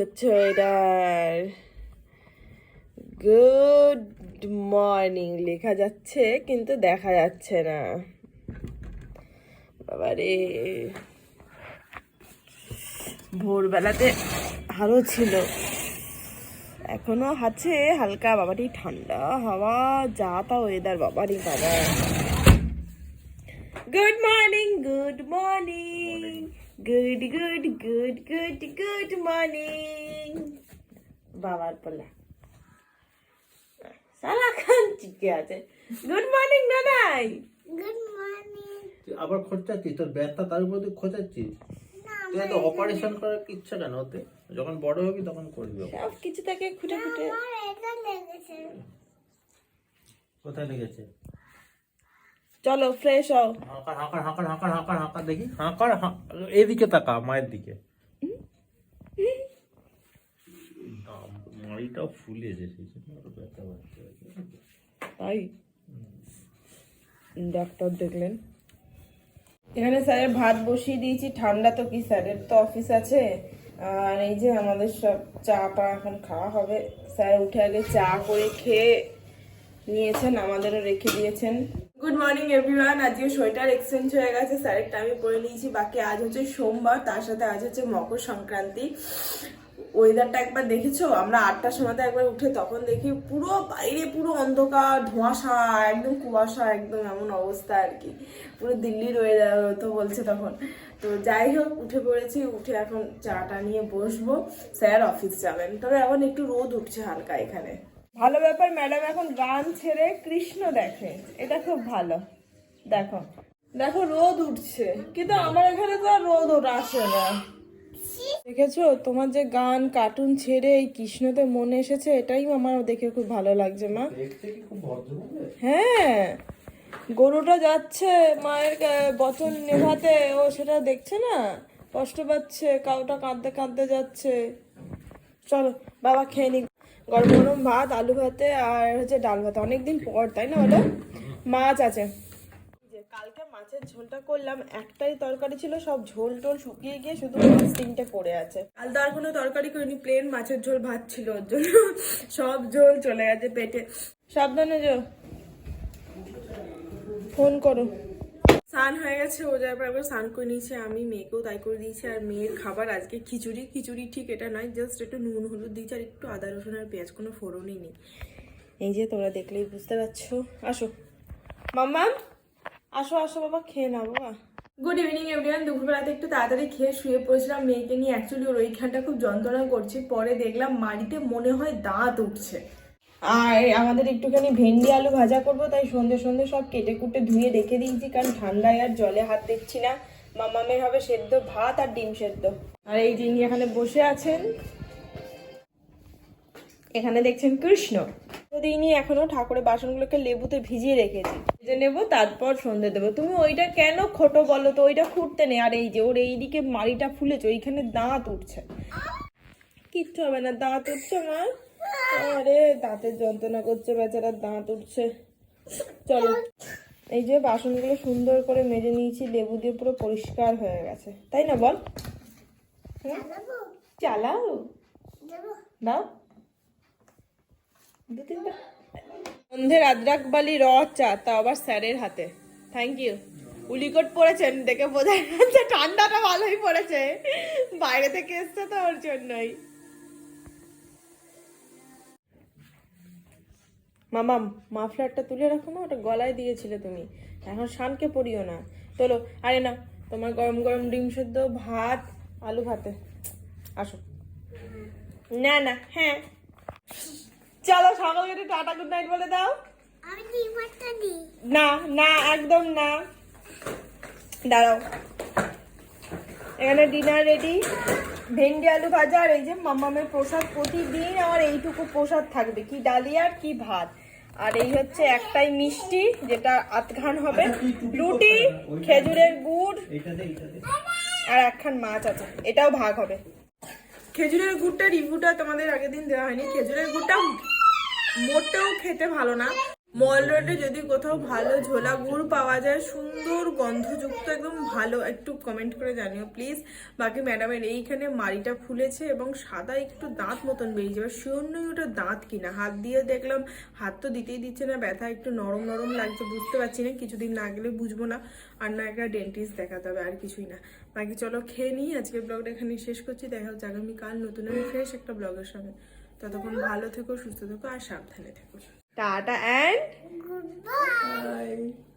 হচ্ছে weather good morning লেখা যাচ্ছে কিন্তু দেখা যাচ্ছে না। বাবারে। ভোরবেলাতে আরও ছিল। এখনও আছে হালকা বাবাটি ঠান্ডা, হাওয়া, যা তা ওয়েদার বাবারি বাবা। Good morning good morning good good good good good morning বাবার পোলা সারাক্ষণ চিকে আছে। গুড মর্নিং দাদাই গুড মর্নিং তুই আবার খোঁচাচ্ছিস তোর ব্যথা তার উপর তুই খোঁচাচ্ছিস তুই এত অপারেশন করার ইচ্ছা কেন ওতে? যখন বড় হবি তখন করবি। সব কিছু তাকে খুঁটে খুঁটে কোথায় লেগেছে? চলো ফ্রেশ হও। হাঁকার হাঁকার হাঁকার হাঁকার হাঁকার হাঁকার দেখি। হাঁকার এদিকে তাকা মায়ের দিকে। মাড়িটাও ফুলেছে সেই জন্য ব্যথা বাড়ছে। তাই? ডাক্তার দেখলেন। এখানে স্যারের ভাত বসিয়ে দিয়েছি ঠান্ডা তো কি স্যারের তো অফিস আছে। আর এই যে আমাদের সব চাটা এখন খাওয়া হবে। স্যার উঠে আগে চা করে খেয়ে নিয়েছেন আমাদেরও রেখে দিয়েছেন। গুড মর্নিং এভরিওয়ান আজকে সোয়েটার এক্সচেঞ্জ হয়ে গেছে। স্যারেরটা আমি পরে নিয়েছি। বাকি আজ হচ্ছে সোমবার, তার সাথে আজ হচ্ছে মকর সংক্রান্তি। ওয়েদারটা একবার দেখেছ? আমরা আটটার সময়তে একবার উঠে তখন দেখি পুরো বাইরে পুরো অন্ধকার, ধোঁয়াশা, একদম কুয়াশা, একদম এমন অবস্থা আর কি। পুরো দিল্লির ওয়েদার তো বলছে তখন। তো যাই হোক, উঠে পড়েছি। উঠে এখন চাটা নিয়ে বসবো। স্যার অফিস যাবেন। তবে এখন একটু রোদ উঠছে হালকা এখানে। ভালো ব্যাপার ম্যাডাম এখন গান ছেড়ে কৃষ্ণ দেখে। এটা খুব ভালো। দেখো দেখো রোদ উঠছে। কিন্তু আমার এখানে তো আর রোদ ওঠা আসে না। দেখেছ? তোমার যে গান কার্টুন ছেড়ে এই কৃষ্ণতে মনে এসেছে এটাই আমার দেখে খুব ভালো লাগছে মা? হ্যাঁ। গরুটা যাচ্ছে মায়ের বচন নেভাতে। ও সেটা দেখছে না? কষ্ট পাচ্ছে কাউটা কাঁদতে কাঁদতে যাচ্ছে। চলো বাবা খেয়ে নি গরম গরম ভাত, আলু ভাতে আর হচ্ছে ডাল ভাত। অনেকদিন পর, তাই না বলো? মাছ আছে। যে কালকে মাছের ঝোলটা করলাম, একটাই তরকারি ছিল, সব ঝোল টোল শুকিয়ে গিয়ে শুধু তিনটে পড়ে আছে। কাল তো আর কোনো তরকারি করিনি প্লেন মাছের ঝোল, ভাত ছিল ওর জন্য। সব ঝোল চলে গেছে পেটে। সাবধানে যাও। ফোন করো। স্নান হয়ে গেছে, ও যাওয়ার পর একবার স্নান করে নিয়েছে, আমি মেয়েকেও তাই করে দিয়েছি, আর মেয়ের খাবার আজকে খিচুড়ি খিচুড়ি ঠিক এটা নয় জাস্ট একটু নুন, হলুদ দিয়েছি, আর একটু আদা, রসুন আর পেঁয়াজ, কোনো ফোড়নই নেই। এই যে তোমরা দেখলেই বুঝতে পারছ। আসো। মাম্মা, আসো আসো বাবা, খেয়ে নাও বাবা। গুড ইভিনিং এভরিওয়ান দুপুরবেলাতে একটু তাড়াতাড়ি খেয়ে শুয়ে পড়েছিলাম, মেয়েকে নিয়ে অ্যাকচুয়ালি ওর ওইখানটা খুব যন্ত্রণা করছে, পরে দেখলাম মাড়িতে মনে হয় দাঁত উঠছে। আর আমাদের একটুখানি ভেন্ডি আলু ভাজা করব, তাই সন্ধে সন্ধে সব কেটে কুটে ধুয়ে রেখে দিয়েছি, কারণ ঠান্ডায় আর জলে হাত দিচ্ছি না। মামামের হবে সেদ্ধ ভাত আর ডিম সেদ্ধ। আর এই যিনি এখানে বসে আছেন, এখানে দেখছেন কৃষ্ণ। দিনই এখনও ঠাকুরের বাসনগুলোকে লেবুতে ভিজিয়ে রেখেছি, ভেজে নেব, তারপর সন্ধে দেবো। তুমি ওইটা কেন খোটো বলো তো? ওইটা খুঁড়তে নেই। আর এই যে ওর এইদিকে মাড়িটা ফুলেছে, ওইখানে দাঁত উঠছে। কিচ্ছু হবে না, দাঁত উঠছে মা আরে দাঁতের যন্ত্রণা করছে বেচারার, দাঁত উঠছে। চলো। এই যে বাসনগুলো সুন্দর করে মেজে নিয়েছি, লেবু দিয়ে পুরো পরিষ্কার হয়ে গেছে। তাই না বল? চালাও। দাও। দু তিনটা। সন্ধ্যের আদ্রাক বালি র চা তা আবার স্যারের হাতে। থ্যাংক ইউ উলিকট পড়েছেন দেখে বোঝা যাচ্ছে ঠান্ডাটা ভালোই পড়েছে। বাইরে থেকে এসছে তো ওর জন্যই। মামা মাফলারটা তুলে রাখো না ওটা গলায় দিয়েছিলে তুমি। এখন শানকে পড়িও না। তোলো আরে না তোমার গরম গরম ডিম সেদ্ধ ভাত আলু ভাতে। আসো। না না হ্যাঁ। চলো সকালকে টাটা গুড নাইট বলে দাও। আমি দিই না না একদম না। দাঁড়াও। এখানে ডিনার রেডি ভেন্ডি আলু ভাজা আর এই যে মামামের প্রসাদ। প্রতিদিন আমার এইটুকু প্রসাদ থাকবে। কি ডালিয়া আর কি ভাত। আর এই হচ্ছে একটাই মিষ্টি, যেটা আতঘান হবে। রুটি, খেজুরের গুড় আর একখান মাছ আছে। এটাও ভাগ হবে। খেজুরের গুড়টা রিভিউটা তোমাদের আগের দিন দেওয়া হয়নি। খেজুরের গুড়টা মোটেও খেতে ভালো না। মল রোডে যদি কোথাও ভালো ঝোলা গুড় পাওয়া যায়, সুন্দর গন্ধযুক্ত, একদম ভালো, একটু কমেন্ট করে জানিও প্লিজ বাকি ম্যাডামের এইখানে মাড়িটা ফুলেছে এবং সাদা একটু দাঁত মতন বেরিয়ে যাবে শিওর নই ওটা দাঁত কিনা। হাত দিয়ে দেখলাম, হাত তো দিতেই দিচ্ছে না, ব্যথা একটু নরম নরম লাগছে, বুঝতে পারছি না, কিছুদিন না গেলে বুঝব না, আর না একটা ডেন্টিস্ট দেখাতে হবে, আর কিছুই না। বাকি চলো খেয়ে নিই, আজকের ব্লগটা এখানে শেষ করছি, দেখা হচ্ছে আগামীকাল নতুন আমি ফ্রেশ একটা ব্লগের সঙ্গে। ততক্ষণ ভালো থেকো, সুস্থ থেকো, আর সাবধানে থেকো। Tata and goodbye Bye.